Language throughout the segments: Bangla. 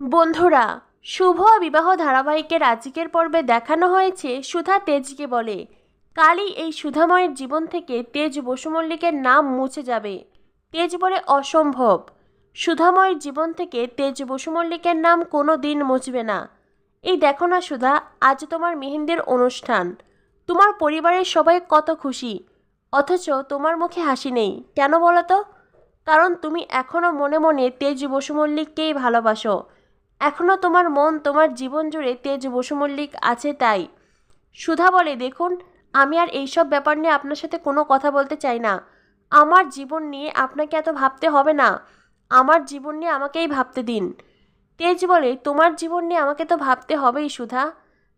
বন্ধুরা, শুভ বিবাহ ধারাবাহিকের আজকের পর্বে দেখানো হয়েছে সুধা তেজকে বলে। কালই এই সুধাময়ের জীবন থেকে তেজ বসুমল্লিকের নাম মুছে যাবে। তেজ বলে অসম্ভব। সুধাময়ের জীবন থেকে তেজ বসুমল্লিকের নাম কোনো দিন মুছবে না। এই দেখো না সুধা, আজ তোমার মেহেন্দির অনুষ্ঠান। তোমার পরিবারের সবাই কত খুশি। অথচ তোমার মুখে হাসি নেই, কেন বলো তো? কারণ তুমি এখনও মনে মনে তেজ বসুমল্লিককেই ভালোবাসো। এখনও তোমার মন তোমার জীবন জুড়ে তেজ বসুমল্লিক আছে তাই। সুধা বলে, দেখুন, আমি আর এইসব ব্যাপার নিয়ে আপনার সাথে কোনো কথা বলতে চাই না। আমার জীবন নিয়ে আপনাকে এত ভাবতে হবে না। আমার জীবন নিয়ে আমাকেই ভাবতে দিন। তেজ বলে, তোমার জীবন নিয়ে আমাকে তো ভাবতে হবেই সুধা।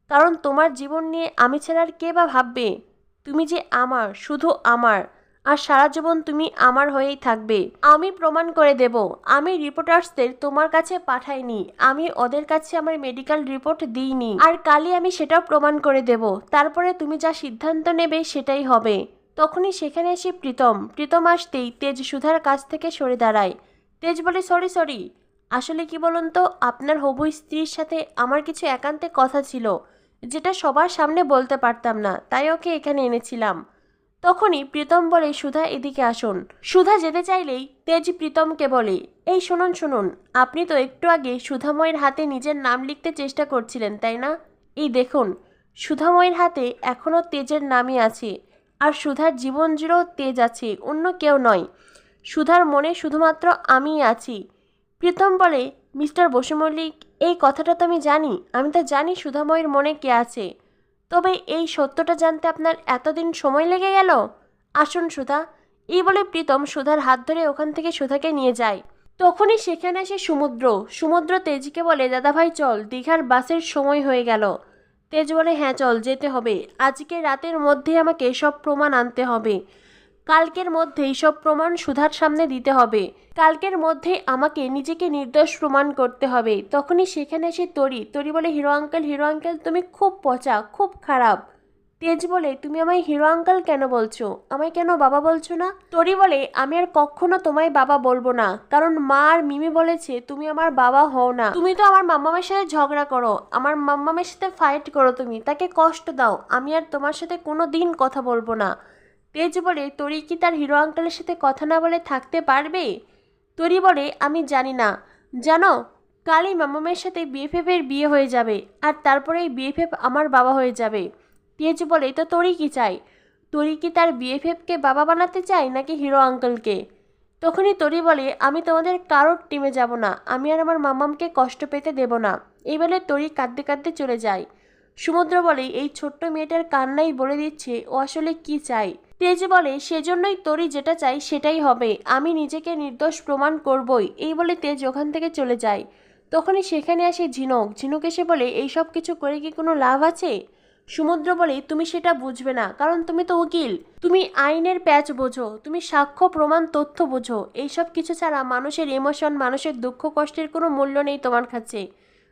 কারণ তোমার জীবন নিয়ে আমি ছাড়া আর কে বা ভাববে? তুমি যে আমার, শুধু আমার। আর সারা জীবন তুমি আমার হয়েই থাকবে। আমি প্রমাণ করে দেব। আমি রিপোর্টার্সদের তোমার কাছে পাঠাইনি। আমি ওদের কাছে আমার মেডিকেল রিপোর্ট দিইনি। আর কালই আমি সেটাও প্রমাণ করে দেব। তারপরে তুমি যা সিদ্ধান্ত নেবে সেটাই হবে। তখনই সেখানে এসে প্রীতম। প্রীতম আসতেই তেজ সুধার কাছ থেকে সরে দাঁড়ায়। তেজ বলে সরি সরি আসলে কি বলুন তো, আপনার হবু স্ত্রীর সাথে আমার কিছু একান্তে কথা ছিল, যেটা সবার সামনে বলতে পারতাম না। তাই ওকে এখানে এনেছিলাম। তখনই প্রীতম বলে, সুধা, এদিকে আসুন। সুধা যেতে চাইলেই তেজ প্রীতমকে বলে, এই শুনুন শুনুন, আপনি তো একটু আগে সুধাময়ের হাতে নিজের নাম লিখতে চেষ্টা করছিলেন, তাই না? এই দেখুন, সুধাময়ের হাতে এখনও তেজের নামই আছে, আর সুধার জীবন জুড়েও তেজ আছে, অন্য কেউ নয়। সুধার মনে শুধুমাত্র আমিই আছি। প্রীতম বলে, মিস্টার বসুমল্লিক, এই কথাটা তো আমি জানি, আমি তো জানি সুধাময়ের মনে কে আছে। তবে এই সত্যটা জানতে আপনার এতদিন সময় লেগে গেল? আসুন সুধা। এই বলে প্রীতম সুধার হাত ধরে ওখান থেকে সুধাকে নিয়ে যায়। তখনই সেখানে আসে সমুদ্র। সমুদ্র তেজকে বলে দাদাভাই চল, দীঘার বাসের সময় হয়ে গেল। তেজ বলে হ্যাঁ চল, যেতে হবে। আজকে রাতের মধ্যে আমাকে সব প্রমাণ আনতে হবে। কালকের মধ্যেই সব প্রমাণ সুধার সামনে দিতে হবে। কালকের মধ্যে আমাকে নিজেকে নির্দোষ প্রমাণ করতে হবে। তখনই সেখানে এসে তরি তরি বলে, হিরো আঙ্কেল হিরো আঙ্কেল, তুমি খুব পচা, খুব খারাপ। তেজ বলে, তুমি আমায় হিরো আঙ্কেল কেন বলছো? আমায় কেন বাবা বলছো না? তরি বলে, আমি আর কখনো তোমায় বাবা বলব না। কারণ মা আর মিমি বলেছে, তুমি আমার বাবা হও না। তুমি তো আমার মাম্মামের সাথে ঝগড়া করো। আমার মাম্মামের সাথে ফাইট করো তুমি। তাকে কষ্ট দাও। আমি আর তোমার সাথে কোনো দিন কথা বলব না। তেজ বলে, তরি কি তার হিরো আঙ্কেলের সাথে কথা না বলে থাকতে পারবে? তরি বলে, আমি জানি না। জানো, কালই মামামের সাথে বিএফএফের বিয়ে হয়ে যাবে আর তারপরেই বিএফএফ আমার বাবা হয়ে যাবে। তেজ বলে, তো তরি কি চাই? তরি কি তার বিএফএফকে বাবা বানাতে চায় নাকি হিরো আঙ্কেলকে? তখনই তরি বলে, আমি তোমাদের কারোর টিমে যাব না। আমি আর আমার মামামকে কষ্ট পেতে দেব না। এই বলে তরি কাঁদতে কাঁদতে চলে যায়। সমুদ্র বলে, এই ছোট্ট মেয়েটার কান্নাই বলে দিচ্ছে, ও আসলে কি চাই তেজ বলে, সেজন্যই তরি যেটা চাই সেটাই হবে। আমি নিজেকে নির্দোষ প্রমাণ করবই। এই বলে তেজ ওখান থেকে চলে যায়। তখনই সেখানে আসে ঝিনুক। ঝিনুক এসে বলে, এইসব কিছু করে কি কোনো লাভ আছে? সমুদ্র বলে, তুমি সেটা বুঝবে না, কারণ তুমি তো উকিল। তুমি আইনের প্যাচ বোঝো, তুমি সাক্ষ্য, প্রমাণ, তথ্য বোঝো। এইসব কিছু ছাড়া মানুষের ইমোশন মানুষের দুঃখ, কষ্টের কোনো মূল্য নেই তোমার কাছে।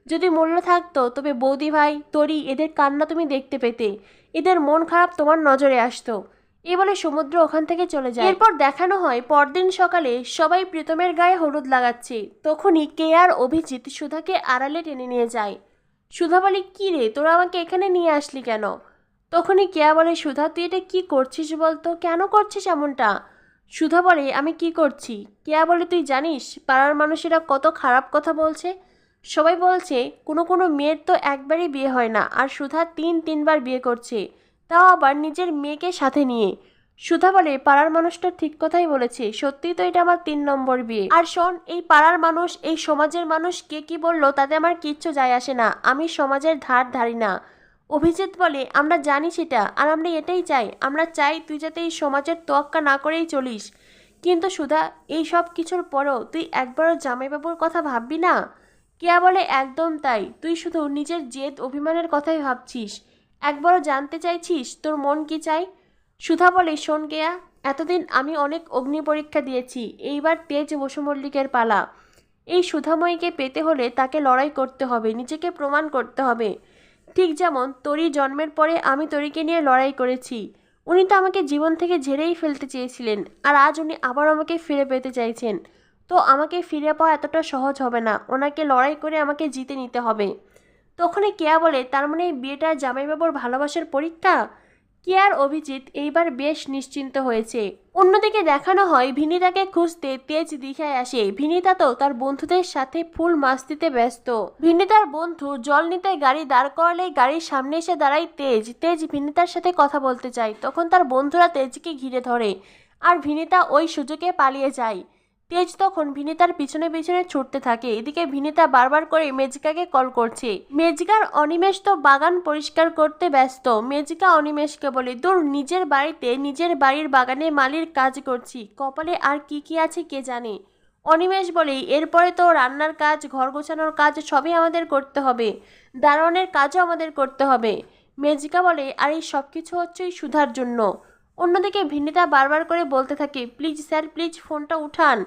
যদি মূল্য থাকতো, তবে বৌদি ভাই তরি এদের কান্না তুমি দেখতে পেতে। এদের মন খারাপ তোমার নজরে আসতো। এ বলে সমুদ্র ওখান থেকে চলে যায়। এরপর দেখানো হয়, পরদিন সকালে সবাই প্রীতমের গায়ে হলুদ লাগাচ্ছে। তখনই কে আর অভিজিৎ সুধাকে আড়ালে টেনে নিয়ে যায়। সুধা বলে, কী রে, তোরা আমাকে এখানে নিয়ে আসলি কেন? তখনই কেয়া বলে, সুধা, তুই এটা কী করছিস বলতো? কেন করছিস এমনটা? সুধা বলে, আমি কি করছি? কেয়া বলে, তুই জানিস, পাড়ার মানুষেরা কত খারাপ কথা বলছে? সবাই বলছে, কোনো কোনো মেয়ের তো একবারই বিয়ে হয় না, আর সুধা তিন তিনবার বিয়ে করছে। তাও আবার নিজের মেয়েকে সাথে নিয়ে। সুধা বলে, পাড়ার মানুষটা ঠিক কথাই বলেছে। সত্যিই তো এটা আমার তিন নম্বর বিয়ে। আর শোন, এই পাড়ার মানুষ, এই সমাজের মানুষ, কে কি বলল তাতে আমার কিচ্ছু যায় আসে না। আমি সমাজের ধার ধারি না। অভিজিৎ বলে, আমরা জানি সেটা, আর আমরা এটাই চাই। আমরা চাই তুই যাতে এই সমাজের তোয়াক্কা না করেই চলিস। কিন্তু সুধা, এই সব কিছুর পরও তুই একবারও জামাইবাবুর কথা ভাববি না? কেয়া বলে, একদম তাই। তুই শুধু নিজের জেদ, অভিমানের কথাই ভাবছিস। একবারও জানতে চাইছিস তোর মন কি চাই? সুধা বলে, শোন কেয়া এতদিন আমি অনেক অগ্নি পরীক্ষা দিয়েছি, এইবার তেজ বসুমল্লিকের পালা। এই সুধাময়ীকে পেতে হলে তাকে লড়াই করতে হবে, নিজেকে প্রমাণ করতে হবে। ঠিক যেমন তরি জন্মের পরে আমি তরিকে নিয়ে লড়াই করেছি। উনি তো আমাকে জীবন থেকে ঝেড়েই ফেলতে চেয়েছিলেন, আর আজ উনি আবার আমাকে ফিরে পেতে চাইছেন। তো আমাকে ফিরে পাওয়া এতটা সহজ হবে না, ওনাকে লড়াই করে আমাকে জিতে নিতে হবে। তখনই কেয়া বলে, তার মানে এই বিয়েটা জামাইবাবুর ভালোবাসার পরীক্ষা? কেয়ার অভিজিৎ এইবার বেশ নিশ্চিন্ত হয়েছে। অন্যদিকে দেখানো হয়, ভিনিতাকে খুঁজতে তেজ দীঘায় আসে। ভিনিতা তো তার বন্ধুদের সাথে ফুল মাস্তিতে ব্যস্ত। ভিনিতার বন্ধু জল নিতে গাড়ি দাঁড় করালেই গাড়ির সামনে এসে দাঁড়ায় তেজ। তেজ ভিনিতার সাথে কথা বলতে চায়। তখন তার বন্ধুরা তেজকে ঘিরে ধরে। আর ভিনিতা ওই সুযোগে পালিয়ে যায়। তেজ তখন ভিনিতার পিছনে পিছনে ছুটতে থাকে। এদিকে ভিনিতা বারবার করে মেজিকাকে কল করছে। মেজিকার অনিমেষ তো বাগান পরিষ্কার করতে ব্যস্ত। মেজিকা অনিমেষকে বলে, দূর, নিজের বাড়িতে, নিজের বাড়ির বাগানে মালির কাজ করছি। কপালে আর কি কি আছে কে জানে? অনিমেষ বলে, এরপরে তো রান্নার কাজ, ঘর গোছানোর কাজ সবই আমাদের করতে হবে। দারোয়ানের কাজও আমাদের করতে হবে। মেজিকা বলে, আর এই সব কিছু হচ্ছে সুধার জন্য। অন্যদিকে ভিনিতা বারবার করে বলতে থাকে, প্লিজ স্যার, প্লিজ ফোনটা উঠান।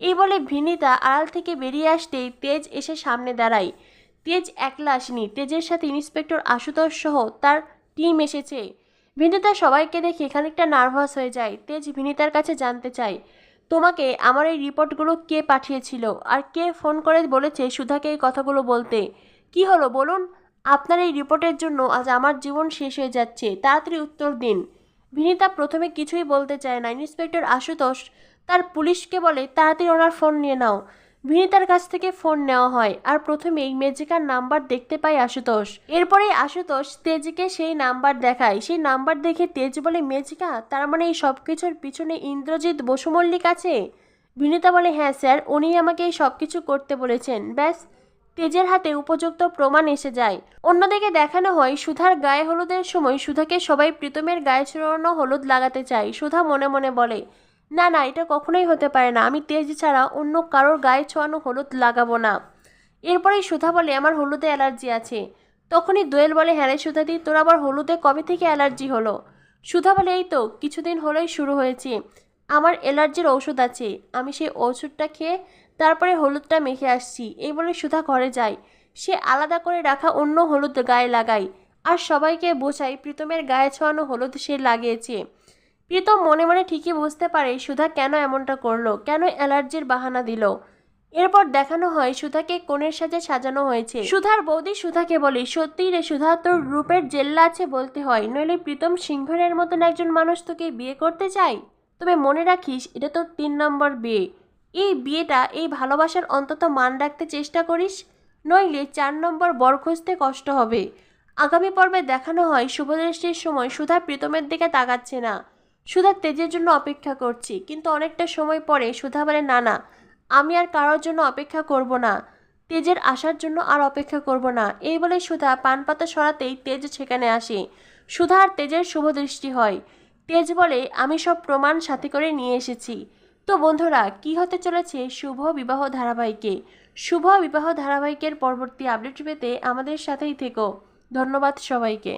এই বলে ভিনিতা আড়াল থেকে বেরিয়ে আসতেই তেজ এসে সামনে দাঁড়ায়। তেজ একলা আসেনি। তেজের সাথে ইন্সপেক্টর আশুতোষ সহ তার টিম এসেছে। ভিনিতা সবাইকে দেখে খানিকটা নার্ভাস হয়ে যায়। তেজ ভিনিতার কাছে জানতে চায়, তোমাকে আমার এই রিপোর্টগুলো কে পাঠিয়েছিল? আর কে ফোন করে বলেছে সুধাকে এই কথাগুলো বলতে? কি হলো বলুন? আপনার এই রিপোর্টের জন্য আজ আমার জীবন শেষ হয়ে যাচ্ছে। তাড়াতাড়ি উত্তর দিন। ভিনিতা প্রথমে কিছুই বলতে চায় না। ইন্সপেক্টর আশুতোষ তার পুলিশকে বলে, তাড়াতাড়ি ওনার ফোন নিয়ে নাও। ভিনিতার কাছ থেকে ফোন নেওয়া হয় আর প্রথমেই মেজিকার নাম্বার দেখতে পায় আশুতোষ। এরপরেই আশুতোষ তেজকে সেই নাম্বার দেখায়। সেই নাম্বার দেখে তেজ বলে, মেজিকা, তার মানে এই সব কিছুর পিছনে ইন্দ্রজিৎ বসুমল্লিক আছে? বিনীতা বলে হ্যাঁ স্যার উনি আমাকে এই সব কিছু করতে বলেছেন। ব্যাস তেজের হাতে উপযুক্ত প্রমাণ এসে যায়। অন্যদিকে দেখানো হয়, সুধার গায়ে হলুদের সময় সুধাকে সবাই প্রীতমের গায়ে ছড়ানো হলুদ লাগাতে চায়। সুধা মনে মনে বলে, না না, এটা কখনোই হতে পারে না। আমি তেজ ছাড়া অন্য কারোর গায়ে ছোঁয়ানো হলুদ লাগাবো না। এরপরেই সুধা বলে, আমার হলুদে অ্যালার্জি আছে। তখনই দোয়েল বলে হ্যাঁ রে সুধাদি, তোর আবার হলুদে কবে থেকে অ্যালার্জি হলো? সুধা বলে, এই তো, কিছুদিন হলেই শুরু হয়েছে। আমার অ্যালার্জির ঔষধ আছে। আমি সেই ওষুধটা খেয়ে তারপরে হলুদটা মেখে আসছি। এই বলে সুধা ঘরে যায়। সে আলাদা করে রাখা অন্য হলুদ গায়ে লাগায়। আর সবাইকে বোঝায় প্রীতমের গায়ে ছোঁয়ানো হলুদ সে লাগিয়েছে। প্রীতম মনে মনে ঠিকই বুঝতে পারে সুধা কেন এমনটা করল, কেন অ্যালার্জির বাহানা দিল। এরপর দেখানো হয় সুধাকে কোণের সাজে সাজানো হয়েছে। সুধার বৌদি সুধাকে বলে, সত্যি রে সুধা, তোর রূপের জেল্লা আছে বলতে হয়। নইলে প্রীতম সিংহরের মতন একজন মানুষ তোকে বিয়ে করতে চায়? তবে মনে রাখিস, এটা তোর তিন নম্বর বিয়ে। এই বিয়েটা এই ভালোবাসার অন্তত মান রাখতে চেষ্টা করিস, নইলে চার নম্বর বর খুঁজতে কষ্ট হবে। আগামী পর্বে দেখানো হয় শুভদৃষ্টির সময় সুধা প্রীতমের দিকে তাকাচ্ছে না। সুধা তেজের জন্য অপেক্ষা করছি, কিন্তু অনেকটা সময় পরে সুধা বলে, না না, আমি আর কারোর জন্য অপেক্ষা করব না। তেজের আসার জন্য আর অপেক্ষা করব না। এই বলে সুধা পান পাতা সরাতেই তেজ সেখানে আসে। সুধা আর তেজের শুভদৃষ্টি হয়। তেজ বলে, আমি সব প্রমাণ সাথে করে নিয়ে এসেছি। তো বন্ধুরা, কি হতে চলেছে শুভ বিবাহ ধারাবাহিকে? শুভ বিবাহ ধারাবাহিকের পরবর্তী আপডেট পেতে আমাদের সাথেই থেকো। ধন্যবাদ সবাইকে।